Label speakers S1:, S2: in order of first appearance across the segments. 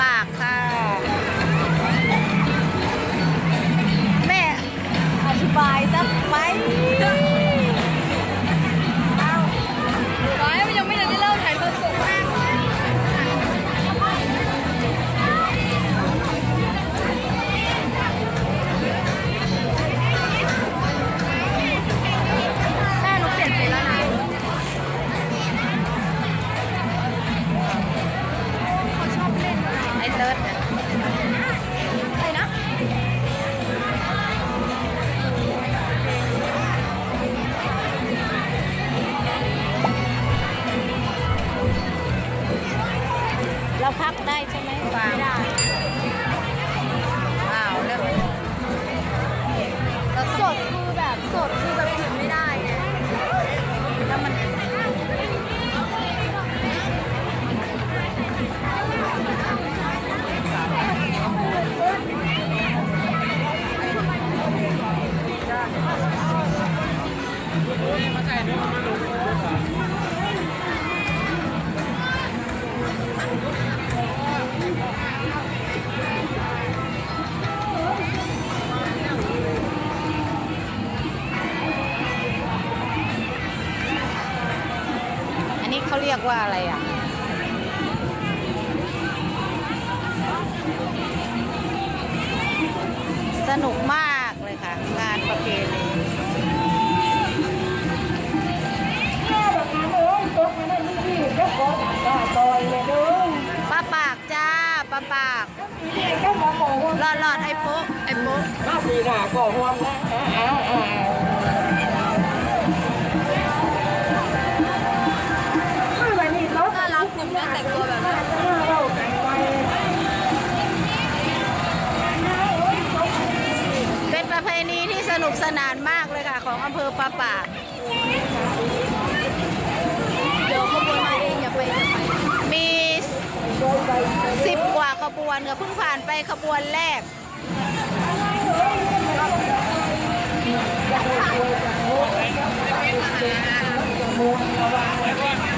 S1: ป
S2: ว่าอะไร
S1: อะ
S2: ส
S1: นุกมากเลยค่ะ งานประเพณีปลาปากจ้าปลาปากหลอดหลอดไอ้ปุ๊ไอ้ปุ๊
S3: ห้าปีหน้าก็ห่วงนะ นา
S2: น
S1: มากเลยค่ะ ของอำเภอปาป่า
S2: เดี๋ยวขบวนมาเองอย่าไปอย่าไป
S1: มีสิบกว่าขบวนค่ะเพิ่งผ่านไปขบวนแรกมา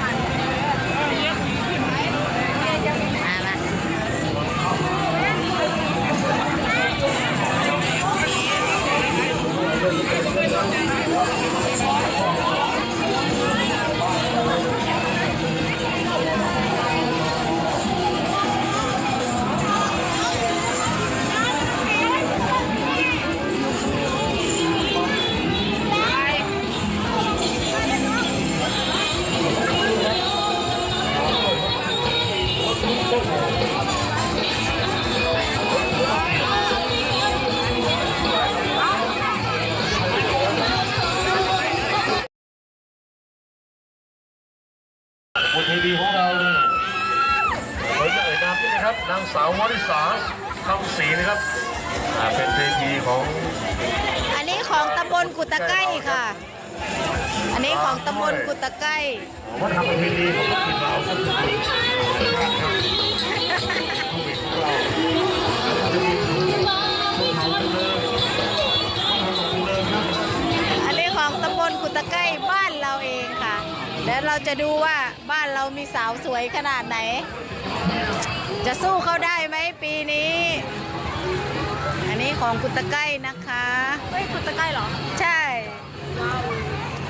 S4: สาววริษาคำศรีนะครับอ่าเป็นเวทีของ
S1: อันนี้ของตำบลกุตะไก้ค่ะ อันนี้ของตำบลกุตะไก้
S4: วัฒนธรรมประเพณีของท้องถิ่นเราก็คือการทำโควิดของเราจะมีเขาเดิมเอั
S1: นนี้ของตำบลกุตะไก้บ้านเราเองค่ะ แล้วเราจะดูว่าบ้านเรามีสาวสวยขนาดไหน จะสู้เขาได้ไหมปีนี้ อันนี้ของกุตะไก้นะคะ
S2: เฮ้ยคุณตะใกล้เหรอ
S1: ใช่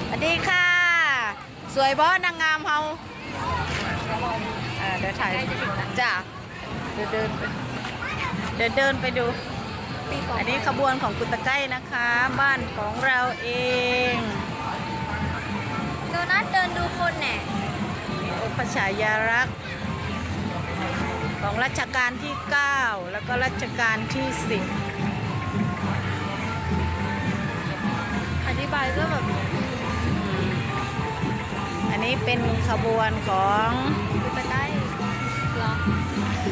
S1: สวัสดีค่ะ สวยบอสนางงามเฮาอ่าเดี๋ยวถ่ายจ้ะเดี๋ยวเดินไปเดี๋ยวเดินไปดู
S2: ปีก่อน
S1: อันนี้ขบวนของกุตะไก้นะคะ บ้านของเราเอง
S2: โดนัทเดินดูคนแหน่
S1: มีองค์พระฉายารักษ์ ของรัชกาลที่ 9 แล้วก็รัชกาลที่
S2: อธิบายก็แบบ
S1: อันนี้เป็นขบวนของ
S2: คุณตะใกล้เหรอ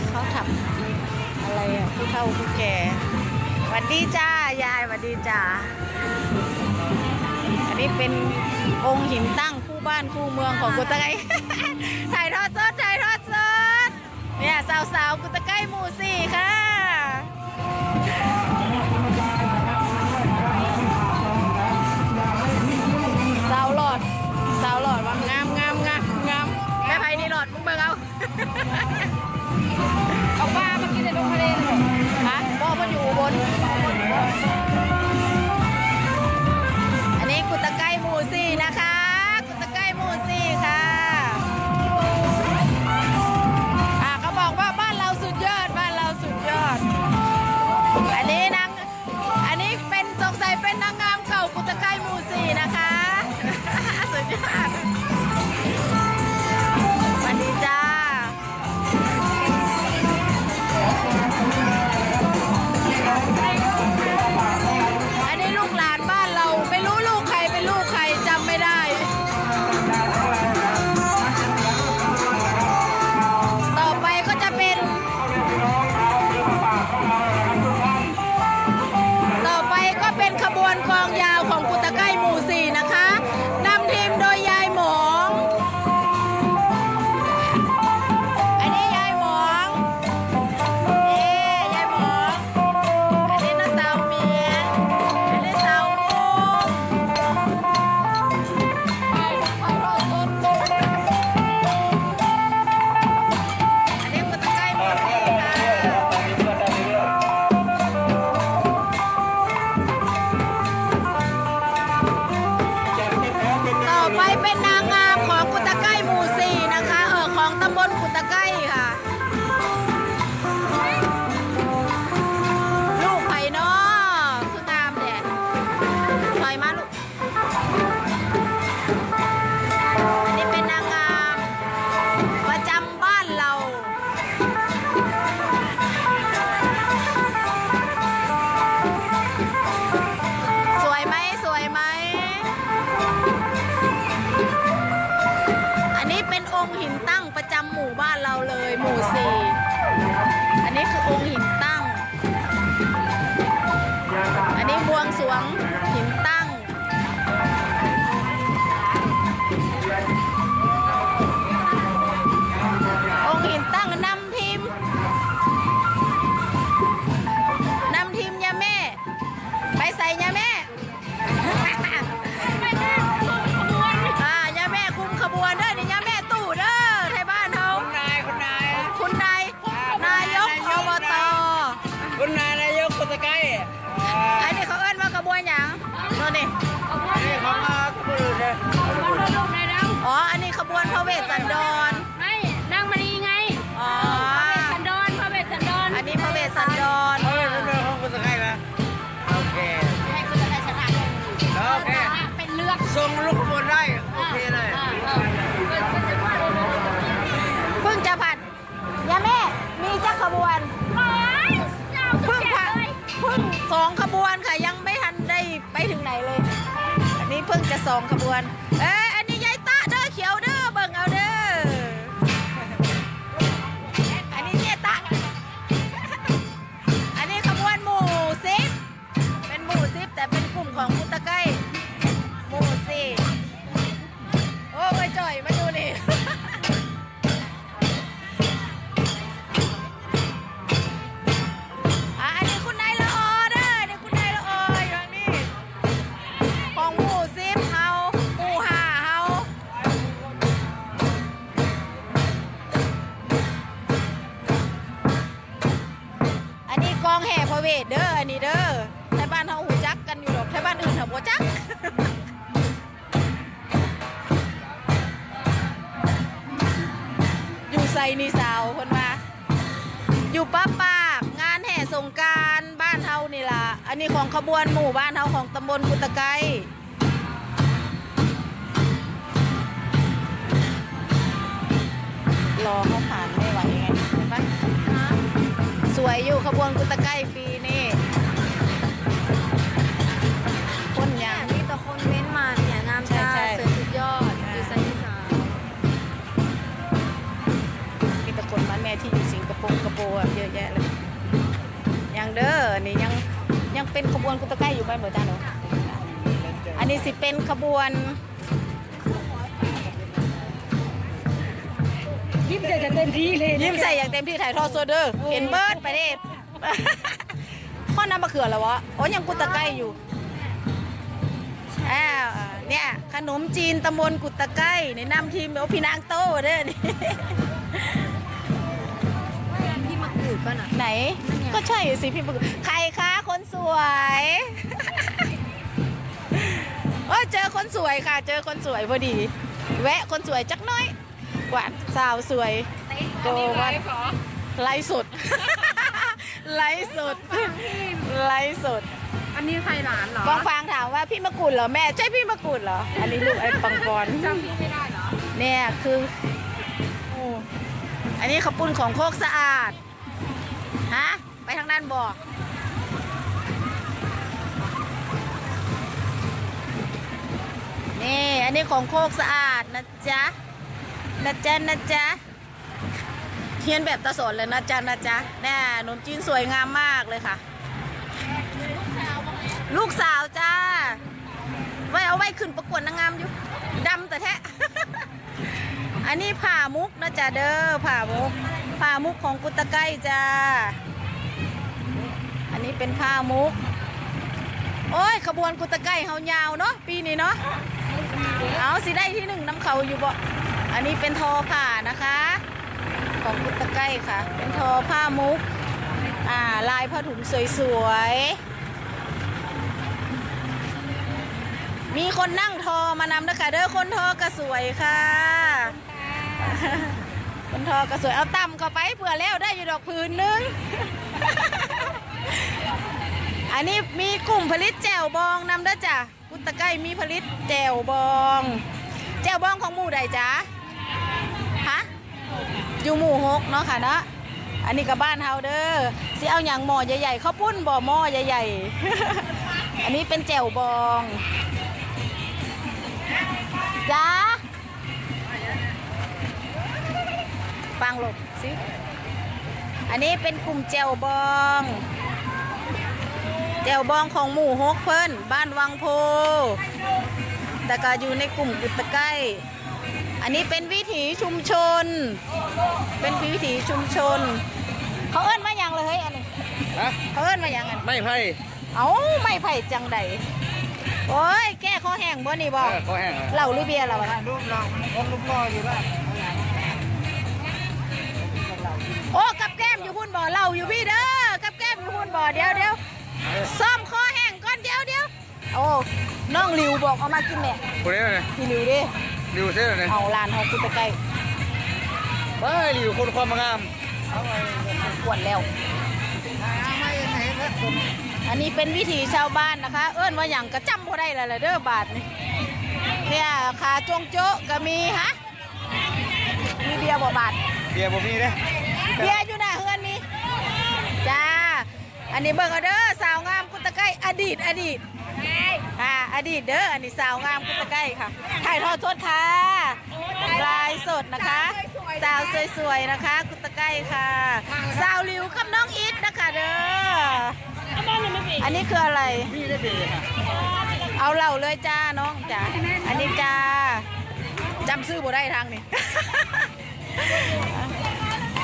S1: เขาทำอะไรอะผู้เฒ่าผู้แก่หวัดดีจ้ายายหวัดดีจ้าอันนี้เป็นองค์หินตั้งคู่บ้านคู่เมืองของกุตะไก เนี่ยสาวๆกุตะไก้หมู่สี่ค่ะสาวหลอดสาวหลอดว่างามงามงามงามแม่ไผ่นี่หลอดมึงเบิ่เอา
S2: เอาป
S1: ลาเมื่อกิ
S3: นในล
S2: งทะเล
S1: เล
S3: ยฮะบ่มั
S2: น
S3: อยู่บน
S1: บวนเพิ่งผ่านเพิ่งสองขบวนค่ะยังไม่ทันได้ไปถึงไหนเลย อันนี้เพิ่งจะสองขบวน เอ้ยอันนี้ยายตาเด้อเขียวเด้อเบิ่งเอาเด้ออันนี้เนี่ยตาอันนี้ขบวนหมู่ซิปเป็นหมู่ซิปแต่เป็นกลุ่มของมุตะไกหมู่สี่โอ้ยจ่อยมาดูนี่ บวนหมู่บ้านเฮาของตำบลกุตะไกรอเขาผ่านไม่ไหวไงเห็นปะสวยอยู่ขบวนกุตะไกปีนี้คนยาง
S2: มีแต่คนเม้นมาเนี่ยงามตา
S1: ใช่
S2: ส
S1: ใช่
S2: วยสุดยอด
S1: อ่า
S2: ดีไซน์ที่สาม
S1: มีแต่คนมาแม่ที่อยู่สิงคโปร์กระโปร์อะเยอะแยะเลย ยังเด้อนี่ยัง ยังเป็นขบวนกุตะไกอยู่บ้านบ่จ้าเนาะอันนี้สิเป็นขบวน
S3: ยิ้มใจจะเต็มที่เลย
S1: ยิ้มใส่อย่างเต็มที่ถ่ายทอดโซเดอร์เห็นเบิร์ดไปเด้ข้อน้ำมะเขือแล้ววะโอ้ยังกุตะไกอยู่อ้าวเนี่ยขนมจีนตำบลกุตะไกในนำทีมโอ้พี่นางโตเด้อนี่
S2: พี่มะกรูดป่ะน่ะ
S1: ไหน ก็ใช่สิพี่ปึกใครคะ คนสวยโอ้ยเจอคนสวยค่ะ เจอคนสวยพอดี แวะคนสวยจักหน้อยหวานสาวสวยโกวันไลฟ์สดไลฟ์สดไลฟ์สด
S2: อันนี้ใครหลานเหรอก
S1: องฟางถามว่าพี่มะกรูดเหรอแม่ใช่พี่มะกรูดเหรอ อันนี้ลูกไอ้ปังกร
S2: จำพี่ไม่ได้เหรอ
S1: เนี่ยคือโอ้อันนี้ขาวปุ้นของโคกสะอาด ฮะ ไปทางด้านบอ นี่อันนี้ของโคกสะอาดนะจ๊ะนะจ๊ะนะจ๊ะเทียนแบบตะสนเลยนะจ๊ะนะจ๊ะแน่ขนมจีนสวยงามมากเลยค่ะ ลูกสาวจ้า ไว้เอาไว้ขึ้นประกวดนางงามอยู่ดำแต่แท้ อันนี้ผ่ามุกนะจ๊ะเด้อผ่ามุกผ่ามุกของกุตะไกจ้า อันนี้เป็นผ้ามุก โอ้ยขบวนกุตะไกเฮายาวเนาะปีนี้เนาะ เอาสิได้ที่หนึ่งน้ำเขาอยู่บ่ อันนี้เป็นทอผ่านะคะ ของกุตะไกค่ะ เป็นทอผ้ามุก อ่าลายผ้าถุงสวยๆ มีคนนั่งทอมานำนะคะเด้อคนทอก็สวยค่ะ คนทอก็สวยเอาต่ำเข้าไปเผื่อแล้วได้อยู่ดอกพื้นนึงอันนี้มีกลุ่มผลิตแจ่วบองนำด้อจ้ะ กุตะไกมีผลิตแจ่วบอง แจ่วบองของหมู่ใดจ๊ะฮะอยู่หมู่หกเนาะค่ะเนาะอันนี้กับบ้านเฮาเด้อสิเอาอย่างหม้อใหญ่ๆข้าวปุ้นบ่อหม้อใหญ่ๆ อันนี้เป็นแจ่วบองจ้าฟังหลบสิอันนี้เป็นกลุ่มแจวบอง แจวบองของหมู่ฮกเพิ่นบ้านวังโพ แต่ก็อยู่ในกลุ่มกุตะไก้อันนี้เป็นวิถีชุมชน เป็นวิถีชุมชน เขาเอิ้นมาอย่างเลยเฮ้ยอันนี้
S3: ฮะ
S1: เขาเอิ้นมาอย่างอัน
S3: ไม่ไพ่
S1: เอาไม่ไผ่จังใดโอ้ยแก้ข้อแห้งบ่นี่บ่
S3: เออเขาแห้งเลย
S1: เหล้าหรือเบียร์ล่ะวะ
S3: รูปเราคนรูปรออยู่บ้าน
S1: โอ้กับแก้มอยู่พุ่นบ่เหล้าอยู่พี่เด้อกับแก้มอยู่พุ่นบ่เดี๋ยวเดี๋ยว ซ่อมข้อแห้งก่อนเดี๋ยวเดี๋ยวโอ้น้องหลิวบอกเอามากินแม่
S3: คนนี้เลย
S1: พี่หลิวดิ
S3: ริวเซ่เลย
S1: เอาลานเฮากุตะไก
S3: เฮ้ยริวคนความงาม
S1: ขวดแล้ว อันนี้เป็นวิถีชาวบ้านนะคะ เอิ้นว่าอย่างกระจำบ่ได้และล่ะเด้อบาทนี่เนี่ยขาจงโจ๊ะก็มีฮะมีเบียร์บ่บาท
S3: เบียร์ผมมีเด้
S1: เบียร์อยู่ อันนี้เบิ่งเอาเด้อสาวงามกุตะไกอดีตอดีตอ่าอดีตเด้ออันนี้สาวงามกุตะไกค่ะ ถ่ายทอดสดค่ะลายสดนะคะ สาวสวยๆนะคะ กุตะไกค่ะ สาวหลิวกับน้องอิทนะคะเด้ออันนี้คืออะไร
S3: เอา
S1: เหล่าเลยจ้าน้องจ้าอันนี้จ้าจำชื่อบ่ได้ทางนี่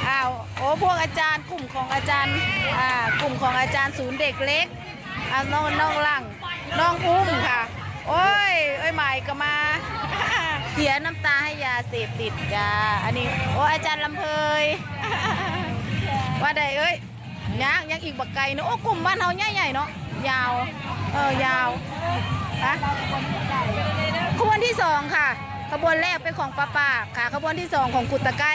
S1: อ้าวโอ้พวกอาจารย์กลุ่มของอาจารย์อ่ากลุ่มของอาจารย์ศูนย์เด็กเล็กอ่าน้องน้องหลังน้องอุ้มค่ะ โอ้ยเอ้ยใหม่ก็มา เสียน้ำตาให้ยาเสพติดจ้าอันนี้โอ้อาจารย์ลำเพยว่าใดเอ้ยยังยังอีกบักไก่เนอะโอ้กลุ่มบ้านเฮาใหญ่ๆเนาะยาวเออยาวฮะขบวนที่สองค่ะ ขบวนแรกเป็นของป้าป่าค่ะ ขบวนที่สองของกุตตะไก้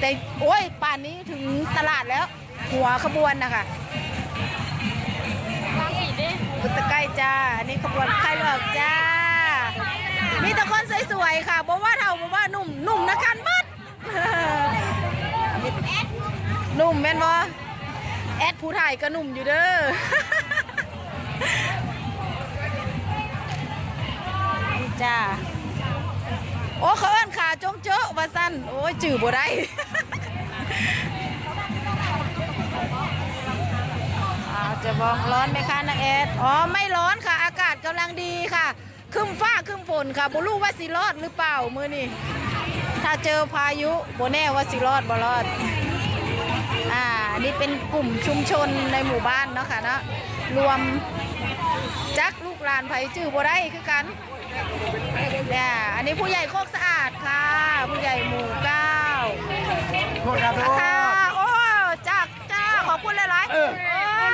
S1: แต่โอ้ยป่านนี้ถึงตลาดแล้ว หัวขบวนนะคะกุตะไก้จ้า อันนี้ขบวนไข่เลือกจ้า มีแต่คนสวยๆค่ะบอกว่าเท่าบอกว่าหนุ่มหนุ่มนะกันมัดหนุ่มแม่นบ่แอดผู้ถ่ายก็หนุ่มอยู่เด้อนี่จ้า โอ้เขาเอิ้นขา จงเจอะว่าสั้นโอ้ยจื่อบ่ได้จะบอกร้อนไหมคะนาแอดอ๋อไม่ร้อนค่ะ อากาศกำลังดีค่ะคึมฟ้าคึมฝนค่ะบ่รู้ว่าสิรอดหรือเปล่ามือนี้ถ้าเจอพายุบ่แน่ว่าสิรอดบ่รอดอ่านนี้เป็นกลุ่มชุมชนในหมู่บ้านเนาะค่ะเนาะรวมจักลูกหลานไผจื้อบ่ได้คือกัน เนี่ยอันนี้ผู้ใหญ่โคกสะอาดค่ะ ผู้ใหญ่หมู่เก้า
S3: โทษครับโทษ
S1: ค่ะโอ้จักจ้าขอบคุณหลายๆ
S3: เออ
S1: โอ้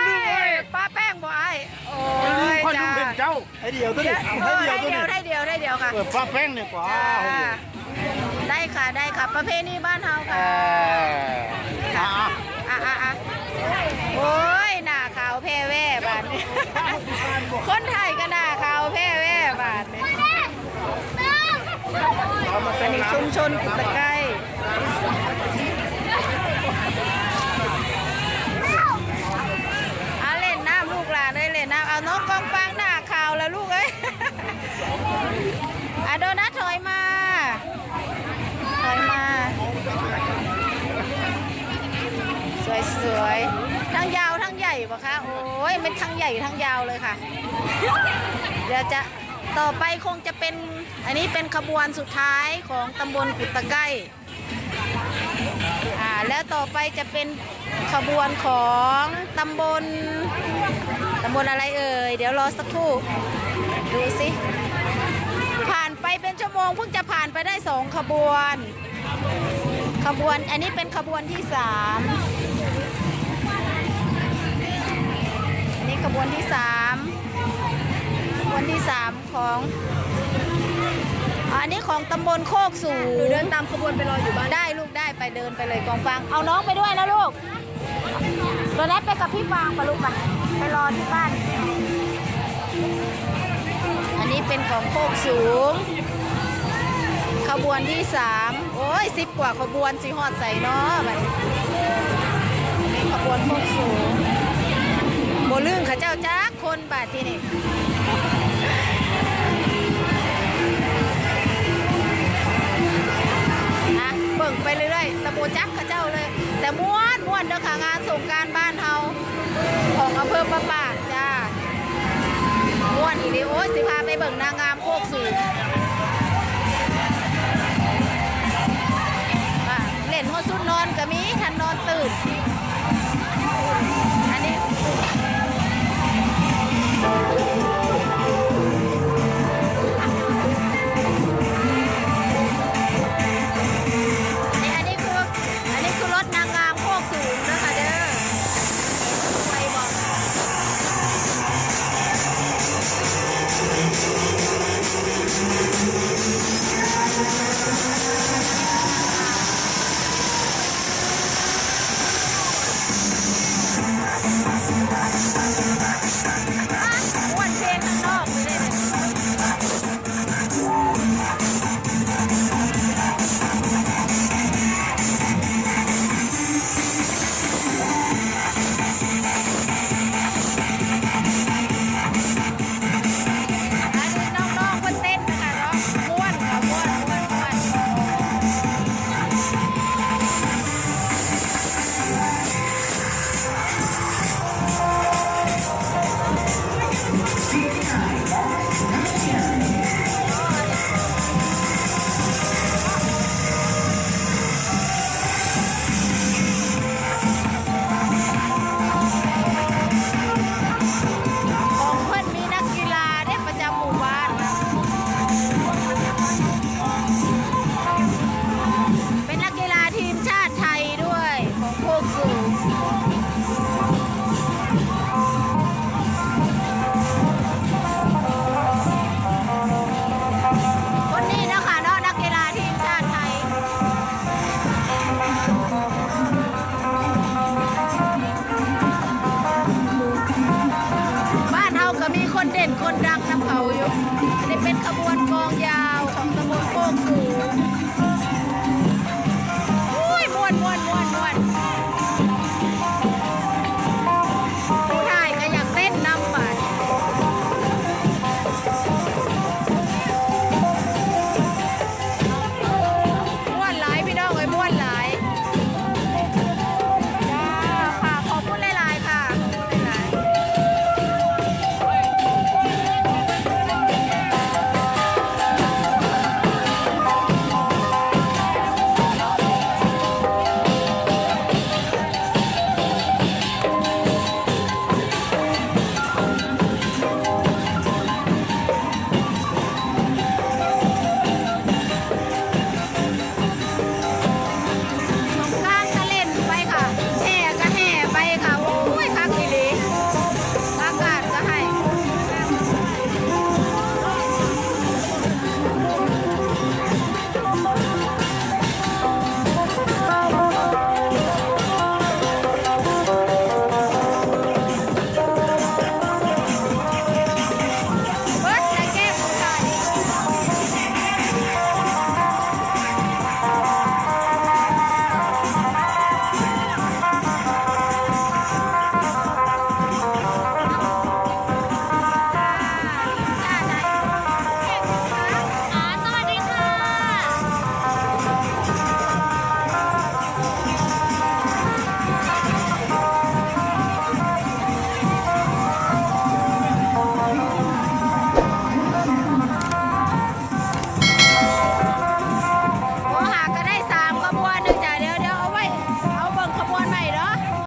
S1: ยป้าแป้งบ่ไอ้โอ้ย
S3: คน
S1: จ้า
S3: ดูเป็นเจ้าไอเดียวตัวนี้
S1: เอ
S3: ไอ
S1: อ
S3: เดียว
S1: ได้
S3: ตัว
S1: เดียว
S3: นี้
S1: ได้เดียวได้เดียวค่ะ
S3: เปิดฟ้าแป้งเนี่ยกว่า
S1: จ้าได้ค่ะได้ค่ะประเพณีบ้านเฮา
S3: เอ
S1: ค่ะ
S3: ออะ
S1: อะอะอะโอ้ยหน้าขาว แพ้แว่บาดนี้ คนไทยก็หน้าขาวแพ้แว่บาดนี้
S3: อามา
S1: อัน
S3: ม
S1: นี้
S3: น้ำ
S1: ชุมชนกุตะไก้อาเล่นน้ำลูกหลานเลยเล่นน้ำเอาน้องกองฟางหน้าขาวแล้วลูกเอ้ยอะโดนัทถอยมาถอยมา สวยสยๆทั้งยาว ปะคะ โอ้ยมันทั้งใหญ่ทั้งยาวเลยค่ะ เดี๋ยวจะต่อไปคงจะเป็นอันนี้เป็นขบวนสุดท้ายของตำบลกุตตะไก้อ่าแล้วต่อไปจะเป็นขบวนของตำบลตำบลอะไรเอ่ย เดี๋ยวรอสักครู่ ดูสิผ่านไปเป็นชั่วโมงเพิ่งจะผ่านไปได้สองขบวน ขบวนอันนี้เป็นขบวนที่สาม ขบวนที่สามขบวนที่สามของอันนี้ของตำบลโคกสูง
S2: เดินตามขบวนไปรออยู่บ้าน
S1: ได้ลูกได้ไปเดินไปเลยกองฟางเอาน้องไปด้วยนะลูกตัวนั้นไปกับพี่ฟางปะลูกไปไปรอที่บ้าน อันนี้เป็นของโคกสูง ขบวนที่สามโอ้ยสิบกว่าขบวนสิฮอดใส่เนาะบัดนี้อันนี้ขบวนโคกสูงโบ ลึงข้าเจ้าจักคนบาดที่นี่นะเบิ่งไปเรื่อยๆตะโบจักข้าเจ้าเลย แต่ม้วนม้วนเด้อค่ะงานสงการบ้านเฮาของอำเภอประปาจ้าม่วนอีดีโอ้ยสิพาไปเบิ่งนางงามโคกสูงเล่นหัวสุดนอนก็มีทันนอนตื่นอันนี้ นี่ เป็นคนดังนำเขาอยู่อันนี้เป็นขบวนกองยาวของตำบลโคกสูง